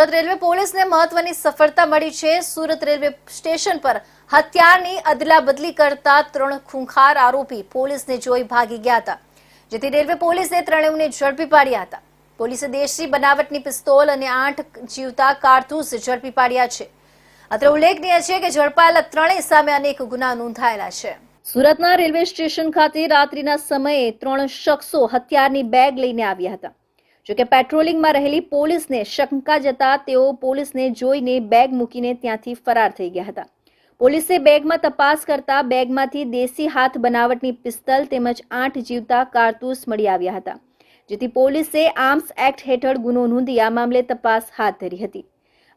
Surat railway પોલીસને મહત્વની સફળતા મળી છે. સુરત રેલવે સ્ટેશન પર હત્યાની અદલા બદલી કરતા ત્રણ ખૂંખાર આરોપી પોલીસને જોઈ ભાગી ગયા હતા. જેથી રેલવે પોલીસે ત્રણેયને ઝડપી પાડ્યા હતા. પોલીસે દેશી બનાવટની પિસ્તોલ અને આઠ જીવતા કારતૂસ ઝડપી પાડ્યા છે. અત્રે ઉલ્લેખનીય છે કે ઝડપાયેલા ત્રણેય સામે અનેક ગુના નોંધાયેલા છે. સુરતના રેલવે સ્ટેશન ખાતે રાત્રિના સમયે ત્રણ શખ્સો હથિયારની બેગ લઈને આવ્યા હતા. જોકે પેટ્રોલિંગમાં રહેલી પોલીસને શંકા જતા તેઓ પોલીસને જોઈને બેગ મૂકીને ત્યાંથી ફરાર થઈ ગયા હતા. પોલીસે બેગમાં તપાસ કરતા બેગમાંથી દેશી હાથ બનાવટની પિસ્તલ તેમજ આઠ જીવતા કારતૂસ મળી આવ્યા હતા, જેથી પોલીસે આર્મ્સ એક્ટ હેઠળ ગુનો નોંધી આ મામલે તપાસ હાથ ધરી હતી.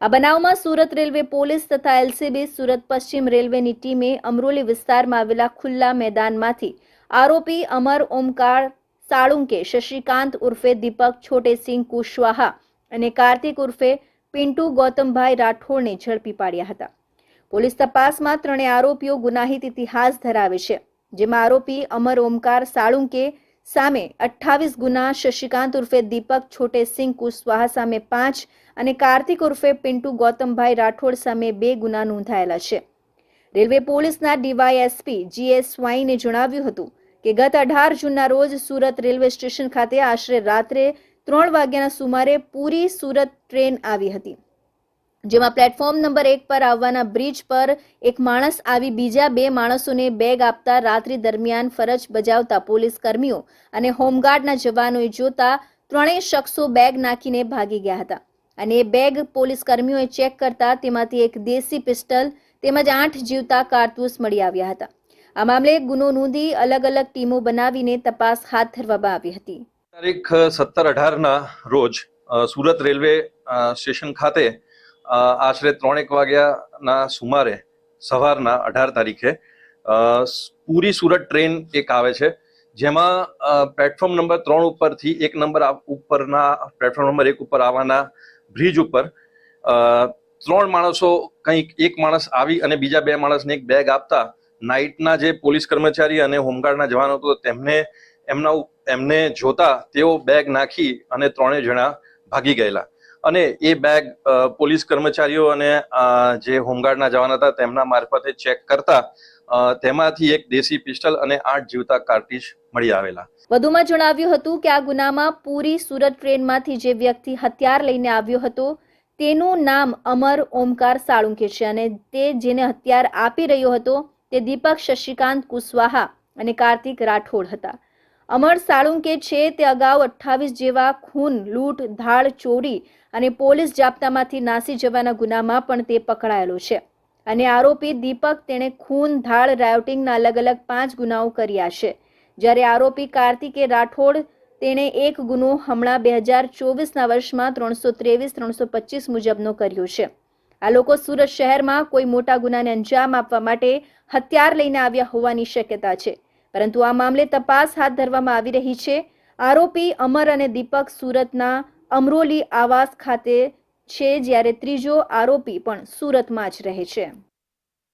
આ બનાવમાં સુરત રેલવે પોલીસ તથા એલસીબી સુરત પશ્ચિમ રેલવેની ટીમે અમરોલી વિસ્તારમાં આવેલા ખુલ્લા મેદાનમાંથી આરોપી અમર ઓમકાર સાળુંકે શશિકાંત ઉર્ફે દીપક છોટેસિંહ કુશવાહા અને કાર્તિક ઉર્ફે પિન્ટુ ગૌતમભાઈ રાઠોડને ઝડપી પાડ્યા હતા પોલીસ તપાસમાં ત્રણે આરોપીઓ ગુનાહિત ઇતિહાસ ધરાવે છે જેમાં આરોપી અમર ઓમકાર સાળુંકે સામે અઠ્ઠાવીસ ગુના શશિકાંત ઉર્ફે દીપક છોટેસિંહ કુશવાહા સામે પાંચ અને કાર્તિક ઉર્ફે પિન્ટુ ગૌતમભાઈ રાઠોડ સામે બે ગુના નોંધાયેલા છે રેલવે પોલીસના ડીવાયએસપી જીએસ સ્વાઈને જણાવ્યું હતું કે ગત અઢાર જૂનના રોજ સુરત રેલવે સ્ટેશન ખાતે આશરે રાત્રે ત્રણ વાગ્યાના સુમારે પૂરી સુરત ટ્રેન આવી હતી. જેમાં પ્લેટફોર્મ નંબર એક પર આવવાના બ્રિજ પર એક માણસ આવી બીજા બે માણસોને બેગ આપતા રાત્રિ દરમિયાન ફરજ બજાવતા પોલીસ કર્મીઓ અને હોમગાર્ડના જવાનોએ જોતા ત્રણેય શખ્સો બેગ નાખીને ભાગી ગયા હતા. અને એ બેગ પોલીસ કર્મીઓએ ચેક કરતા તેમાંથી એક દેશી પિસ્ટલ તેમજ આઠ જીવતા કારતૂસ મળી આવ્યા હતા. આ મામલે ગુનો નોંધી અલગ અલગ ટીમો બનાવીને તપાસ હાથ ધરવામાં આવી હતી. તારીખ સત્તર અઢારના રોજ સુરત રેલવે સ્ટેશન ખાતે આશરે ત્રણેક વાગ્યાના સુમારે, સવારના અઢાર તારીખે પૂરી સુરત ટ્રેન એક આવે છે, જેમાં પ્લેટફોર્મ નંબર ત્રણ ઉપરથી એક નંબર ઉપરના, પ્લેટફોર્મ નંબર એક ઉપર આવવાના બ્રિજ ઉપર ત્રણ માણસો કંઈક, એક માણસ આવી અને બીજા બે માણસને એક બેગ આપતા નાઇટના જે પોલીસ કર્મચારી અને હોમગાર્ડના જવાનો હતો, તેમને એમના એમને જોતા તેઓ બેગ નાખી અને ત્રણેય જણા ભાગી ગયેલા. અને એ બેગ પોલીસ કર્મચારીઓ અને જે હોમગાર્ડના જવાન હતા, તેમના મારફતે ચેક કરતા તેમાંથી એક દેશી પિસ્ટલ અને આઠ જીવતા કાર્ટીજ મળી આવેલા. વધુમાં જણાવ્યું હતું કે આ ગુનામાં પૂરી સુરત ટ્રેનમાંથી જે વ્યક્તિ હથિયાર લઈને આવ્યો હતો, તેનું નામ અમર ઓમકાર સાળુંકે છે અને તે જેને હથિયાર આપી રહ્યો હતો તે દીપક શશિકાંત કુશવાહા અને કાર્તિક રાઠોડ હતા. અમર સાળુંકે છે તે અગાઉ અઠ્ઠાવીસ જેવા ખૂન, લૂંટ, ધાડ, ચોરી અને પોલીસ જાપ્તામાંથી નાસી જવાના ગુનામાં પણ તે પકડાયેલો છે. અને આરોપી દીપક તેણે ખૂન, ધાડ રાયોટિંગના અલગ અલગ પાંચ ગુનાઓ કર્યા છે. જ્યારે આરોપી કાર્તિકે રાઠોડ તેણે એક ગુનો હમણાં બે હજાર ચોવીસના વર્ષમાં ત્રણસો ત્રેવીસ, ત્રણસો પચીસ મુજબનો કર્યો છે. આ લોકો સુરત શહેરમાં કોઈ મોટા ગુનાને અંજામ આપવા માટે હથિયાર લઈને આવ્યા હોવાની શક્યતા છે. પરંતુ આ મામલે તપાસ હાથ ધરવામાં આવી રહી છે. આરોપી અમર અને દીપક સુરતના અમરોલી આવાસ ખાતે છે, જ્યારે ત્રીજો આરોપી પણ સુરતમાં જ રહે છે.